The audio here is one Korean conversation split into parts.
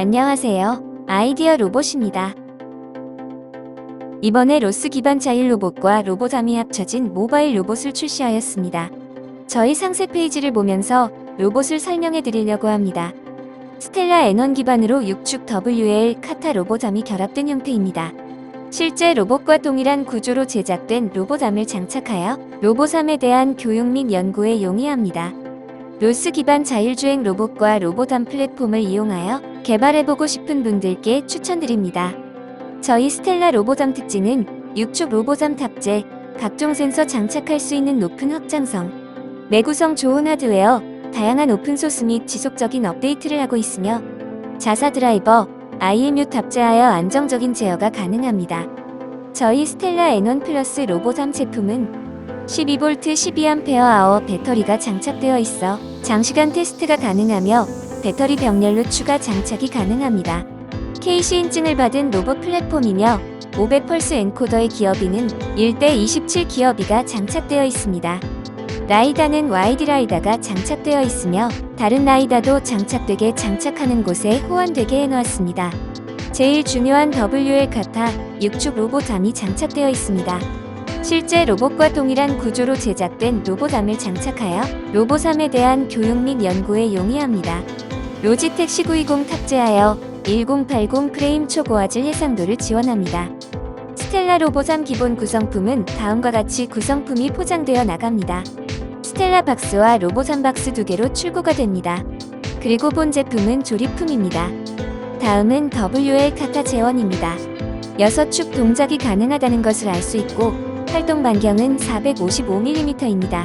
안녕하세요. 아이디어 로봇입니다. 이번에 로스 기반 자일 로봇과 로보담이 합쳐진 모바일 로봇을 출시하였습니다. 저희 상세 페이지를 보면서 로봇을 설명해 드리려고 합니다. 스텔라 N1 기반으로 6축 WL 카타 로보담이 결합된 형태입니다. 실제 로봇과 동일한 구조로 제작된 로보담을 장착하여 로보삼에 대한 교육 및 연구에 용이합니다. 로스 기반 자율주행 로봇과 로보담 플랫폼을 이용하여 개발해보고 싶은 분들께 추천드립니다. 저희 스텔라 로보담 특징은 6축 로보잠 탑재, 각종 센서 장착할 수 있는 높은 확장성, 내구성 좋은 하드웨어, 다양한 오픈소스 및 지속적인 업데이트를 하고 있으며 자사 드라이버, IMU 탑재하여 안정적인 제어가 가능합니다. 저희 스텔라 N1 플러스 로보잠 제품은 12V 12Ah 배터리가 장착되어 있어 장시간 테스트가 가능하며 배터리 병렬로 추가 장착이 가능합니다. KC 인증을 받은 로봇 플랫폼이며 500펄스 엔코더의 기어비는 1대 27 기어비가 장착되어 있습니다. 라이다는 YD 라이다가 장착되어 있으며 다른 라이다도 장착되게 장착하는 곳에 호환되게 해놓았습니다. 제일 중요한 WL 카타 6축 로봇함이 장착되어 있습니다. 실제 로봇과 동일한 구조로 제작된 로보담을 장착하여 로보삼에 대한 교육 및 연구에 용이합니다. 로지텍 C920 탑재하여 1080 프레임 초고화질 해상도를 지원합니다. 스텔라 로보삼 기본 구성품은 다음과 같이 구성품이 포장되어 나갑니다. 스텔라 박스와 로보삼 박스 두 개로 출고가 됩니다. 그리고 본 제품은 조립품입니다. 다음은 WL 카타 재원입니다. 6축 동작이 가능하다는 것을 알 수 있고 활동 반경은 455mm입니다.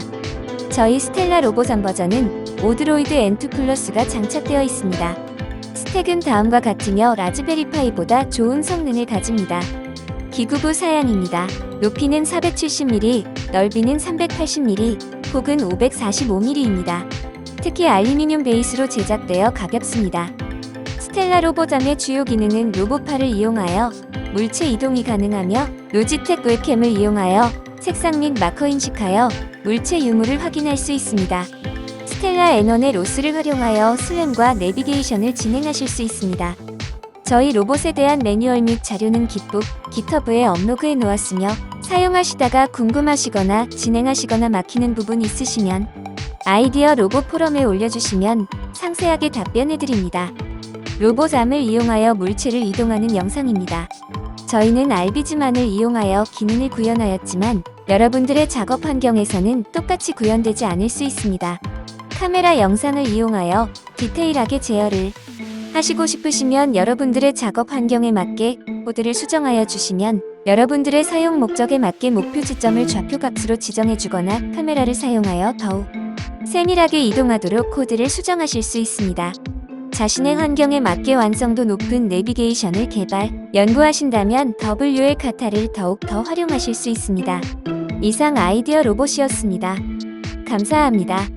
저희 스텔라 로보삼 버전은 오드로이드 N2 플러스가 장착되어 있습니다. 스택은 다음과 같으며 라즈베리 파이보다 좋은 성능을 가집니다. 기구부 사양입니다. 높이는 470mm, 넓이는 380mm, 폭은 545mm입니다. 특히 알루미늄 베이스로 제작되어 가볍습니다. 스텔라 로보잠의 주요 기능은 로봇팔을 이용하여 물체 이동이 가능하며 로지텍 웹캠을 이용하여 색상 및 마커 인식하여 물체 유무를 확인할 수 있습니다. 스텔라 N1의 로스를 활용하여 슬램과 내비게이션을 진행하실 수 있습니다. 저희 로봇에 대한 매뉴얼 및 자료는 깃북, 깃허브에 업로드해 놓았으며 사용하시다가 궁금하시거나 진행하시거나 막히는 부분 있으시면 아이디어 로봇 포럼에 올려주시면 상세하게 답변해 드립니다. 로봇암을 이용하여 물체를 이동하는 영상입니다. 저희는 알비즈만을 이용하여 기능을 구현하였지만 여러분들의 작업 환경에서는 똑같이 구현되지 않을 수 있습니다. 카메라 영상을 이용하여 디테일하게 제어를 하시고 싶으시면 여러분들의 작업 환경에 맞게 코드를 수정하여 주시면 여러분들의 사용 목적에 맞게 목표 지점을 좌표 값으로 지정해 주거나 카메라를 사용하여 더욱 세밀하게 이동하도록 코드를 수정하실 수 있습니다. 자신의 환경에 맞게 완성도 높은 내비게이션을 개발, 연구하신다면 WL 카타를 더욱 더 활용하실 수 있습니다. 이상 아이디어 로봇이었습니다. 감사합니다.